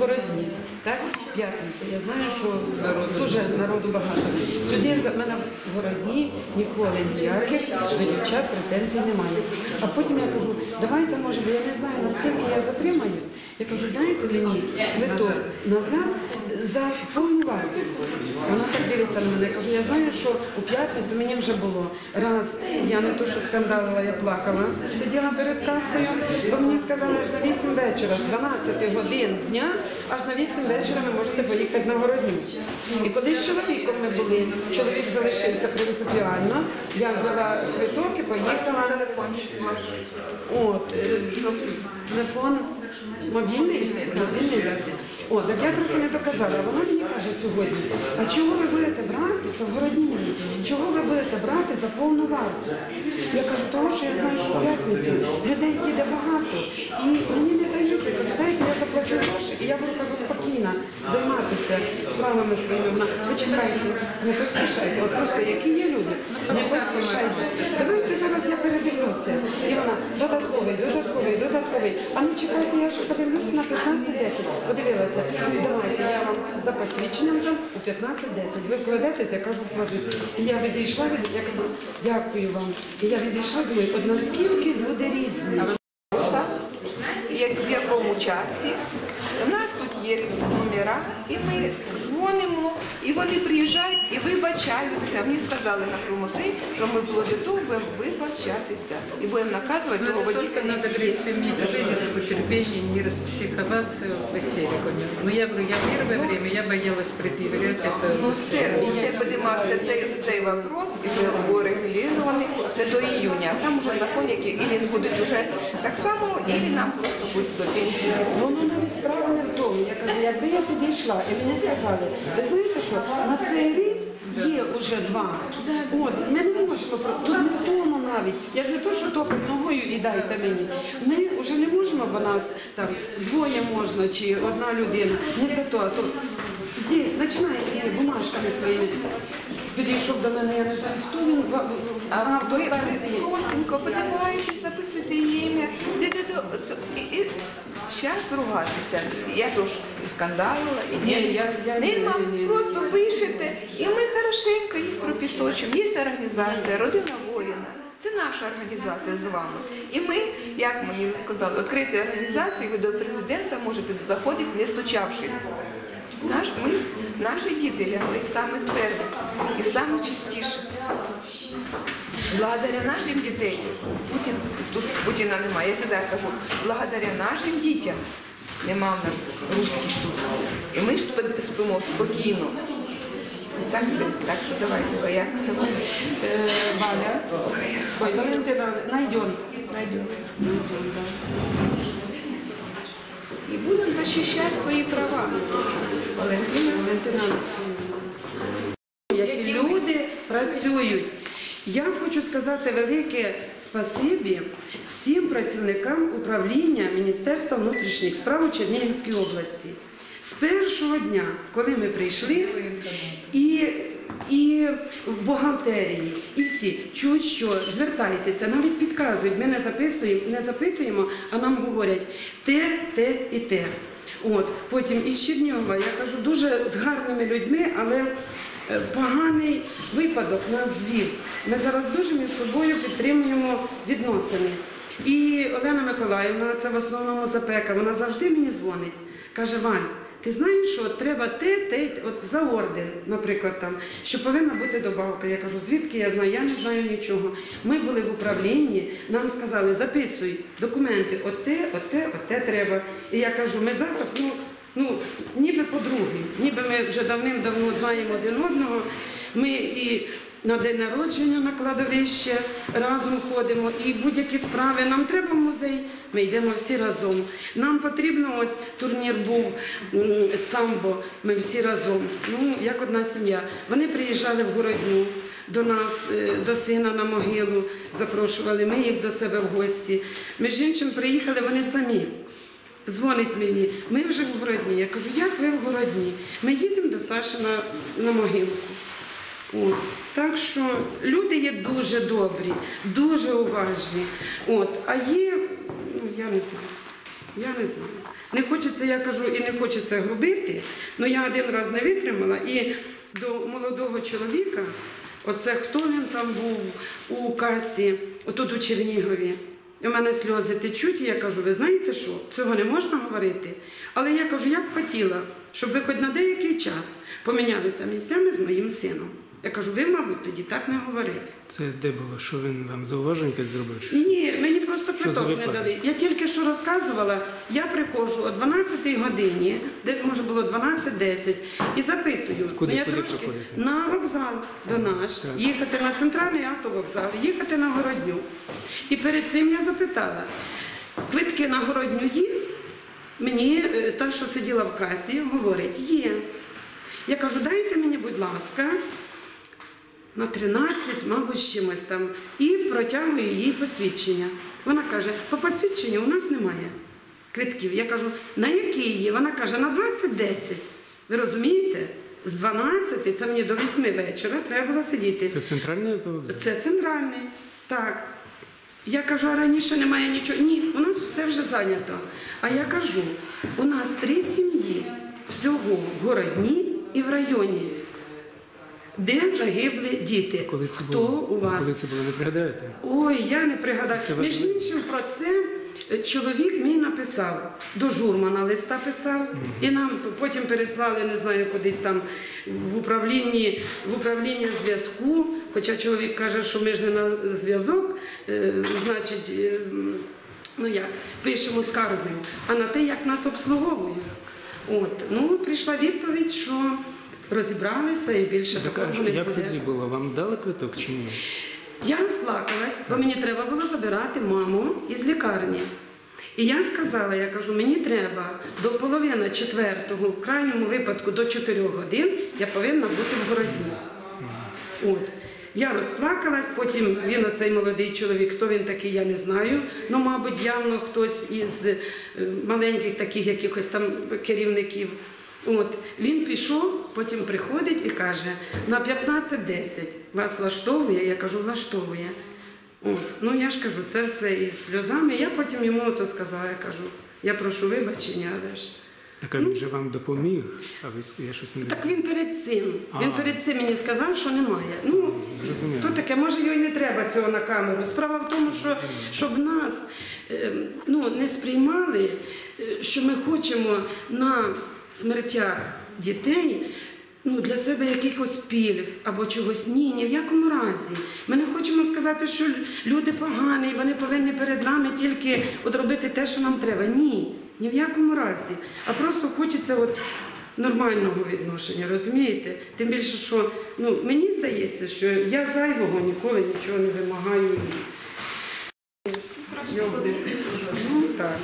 Городні, так? П'ятниця. Я знаю, що дуже народу багато. Сюди за мене в городні ніколи ніяких до дівчат претензій немає. А потім я кажу, давайте, може, бо я не знаю, наскільки я затримаюсь. Я кажу, дайте мені квиток назад за вартість. Вона так дивиться на мене. Я кажу, я знаю, що у п'ятницю мені вже було. Раз я не то, що скандалила, я плакала, сиділа перед касою, бо мені сказали, аж на 8 вечора, з 12 годин дня, аж на 8 вечора ви можете поїхати на городню. І коли з чоловіком ми були, чоловік залишився принципіально, я взяла квиток і поїхала. От, е, телефон мобільний, мобільний. О, так я трохи не доказала. Вона мені каже сьогодні, а чого ви будете брати, це в городні, чого ви будете брати за повну вартість? Я кажу, тому що я знаю, що в п'ятницю людей їде багато. І мені не дають, знаєте, я заплачу гроші, і я буду кажу, спокійно займатися справами своїми. Вона, почекайте, не поспішайте. От просто які є люди, не поспішайте. Давайте зараз я передивлюся. І вона додатковий, додатковий, додатковий. А ну чекайте, я ж подивлюся на 15-10. Подивилася. Давайте я вам за посвідченням вже у 15-10. Ви вкладетесь, я кажу, вкладусь. Я відійшла від я кажу, дякую вам. І я відійшла, думаю, от наскільки люди різні. В якому часі У нас тут є номера, і ми дзвонимо, і вони приїжджають і вибачаються. Мені сказали на Крумусей, що ми вплоть до того будемо вибачатися і будемо наказувати того Ну, это только водителя. надо, говорится, иметь выдержку, терпение, не распсиховаться в истерику. не- Но я говорю, я первое время я боялась предъявлять это. Ну все, все підіймався цей, цей вопрос, і вже був регулірований, це до іюня. А там вже закон, який ілі будуть вже так само, ілі нам просто будуть до пенсії. Воно навіть справа не тому. Я кажу, якби я підійшла і мені сказали, ви знаєте що, на цей рейс є вже два. От, ми не можемо, тут не в тому навіть. Я ж не то, що топить ногою і дайте мені. Ми вже не можемо, бо нас там двоє можна чи одна людина. Не за то, а то здесь починає бумажками своїми. Підійшов до мене, я не знаю, хто він А ви, простенько подиваєтесь, записуєте ім'я, час ругатися. Я теж і скандалила, і Ні, ні. я- я- Нема, ні, ні, ні. просто пишете, і ми хорошенько їх пропісочимо. Є організація, родина воїна. Це наша організація з вами. І ми, як мені сказали, відкриті організації, ви до президента можете заходити, не стучавшись. Наш, ми, наші діти лягли з самих і саме частіше. Благодаря нашим дітей, Путін, тут Путіна немає, я завжди кажу, благодаря нашим дітям нема в нас русських тут. І ми ж спимо спокійно. Так, так що давайте, як це вас Е, Валя, Валентина, найдем. знайдемо. І будемо захищати свої права. Валентина, Валентина Які люди працюють. Я хочу сказати велике спасибі всім працівникам управління Міністерства внутрішніх справ у Чернігівській області. З першого дня, коли ми прийшли, і, і в бухгалтерії, і всі чують, що звертайтеся, навіть підказують, ми не записуємо, не запитуємо, а нам говорять те, те і те. От потім із Чернігова я кажу дуже з гарними людьми, але е, поганий випадок нас звів. Ми зараз дуже між собою підтримуємо відносини. І Олена Миколаївна, це в основному запека, вона завжди мені дзвонить. Каже, Вань, ти знаєш, що треба те, те, от за орден, наприклад, там, що повинна бути добавка. Я кажу, звідки я знаю? Я не знаю нічого. Ми були в управлінні, нам сказали, записуй документи, оте, оте, оте треба. І я кажу, ми зараз, ну, ну ніби подруги, ніби ми вже давним-давно знаємо один одного. Ми і на день народження на кладовище разом ходимо, і будь-які справи. Нам треба музей, ми йдемо всі разом. Нам потрібно ось турнір був самбо, ми всі разом. Ну, як одна сім'я. Вони приїжджали в городню. До нас, е, до сина на могилу запрошували, ми їх до себе в гості. Між іншим приїхали вони самі. Дзвонить мені, ми вже в городні. Я кажу, як ви в городні? Ми їдемо до Саші на, на могилку. От. Так що люди є дуже добрі, дуже уважні. От. А є, ну я не знаю, я не знаю. Не хочеться, я кажу, і не хочеться грубити, але я один раз не витримала і до молодого чоловіка, оце хто він там був у касі, отут у Чернігові. У мене сльози течуть, і я кажу, ви знаєте що, цього не можна говорити. Але я кажу, я б хотіла, щоб ви хоч на деякий час помінялися місцями з моїм сином. Я кажу, ви, мабуть, тоді так не говорили. Це де було? Що він вам зауваження якесь зробив? чи? Ні, мені просто квиток не дали. Я тільки що розказувала, я приходжу о 12 годині, десь може було 12.10, і запитую, Куди- ну, я куди трошки приходите? на вокзал до наш, Так. їхати на центральний автовокзал, їхати на городню. І перед цим я запитала, квитки на городню є? Мені е, та, що сиділа в касі, говорить, є. Я кажу, дайте мені, будь ласка, на 13, мабуть, з чимось там, і протягую їй посвідчення. Вона каже, по посвідченню у нас немає квитків. Я кажу, на які є? Вона каже, на 20-10. Ви розумієте? З 12, це мені до 8 вечора треба було сидіти. Це центральний автовокзал? Це центральний. Так. Я кажу, а раніше немає нічого. Ні, у нас все вже зайнято. А я кажу, у нас три сім'ї всього в городні і в районі, де загибли діти. Коли це Хто було? у вас? Коли це було, не пригадаєте? Ой, я не пригадаю. Це Між іншим, про це е, чоловік мій написав, до журмана листа писав, і нам потім переслали, не знаю, кудись там в управлінні, в управління зв'язку. Хоча чоловік каже, що ми ж не на зв'язок, е, значить, е, ну як, пишемо скаргою, а на те, як нас обслуговують. От, ну, прийшла відповідь, що розібралися і більше Так, такого не як буде. тоді було? Вам дали квиток чи ні? Я розплакалась, бо мені треба було забирати маму із лікарні. І я сказала, я кажу, мені треба до половини четвертого, в крайньому випадку до 4 годин, я повинна бути в городні. От. Я розплакалась, потім він, оцей молодий чоловік, хто він такий, я не знаю. Ну, мабуть, явно хтось із е, маленьких таких якихось там керівників. От він пішов, потім приходить і каже: на 15.10 вас влаштовує? Я кажу, влаштовує. От. Ну я ж кажу, це все із сльозами. Я потім йому то сказала, я кажу, я прошу вибачення, але ж. Так а він же вам допоміг, а ви я щось не Так він перед цим. Він перед цим мені сказав, що немає. Ну, Зрозуміло. то таке, може його і не треба цього на камеру. Справа в тому, що щоб нас е, ну, не сприймали, е, що ми хочемо на смертях дітей. Ну, для себе якихось пільг або чогось ні, ні в якому разі. Ми не хочемо сказати, що люди погані, і вони повинні перед нами тільки от робити те, що нам треба. Ні, ні в якому разі. А просто хочеться от нормального відношення, розумієте? Тим більше, що ну, мені здається, що я зайвого ніколи нічого не вимагаю. Ну так.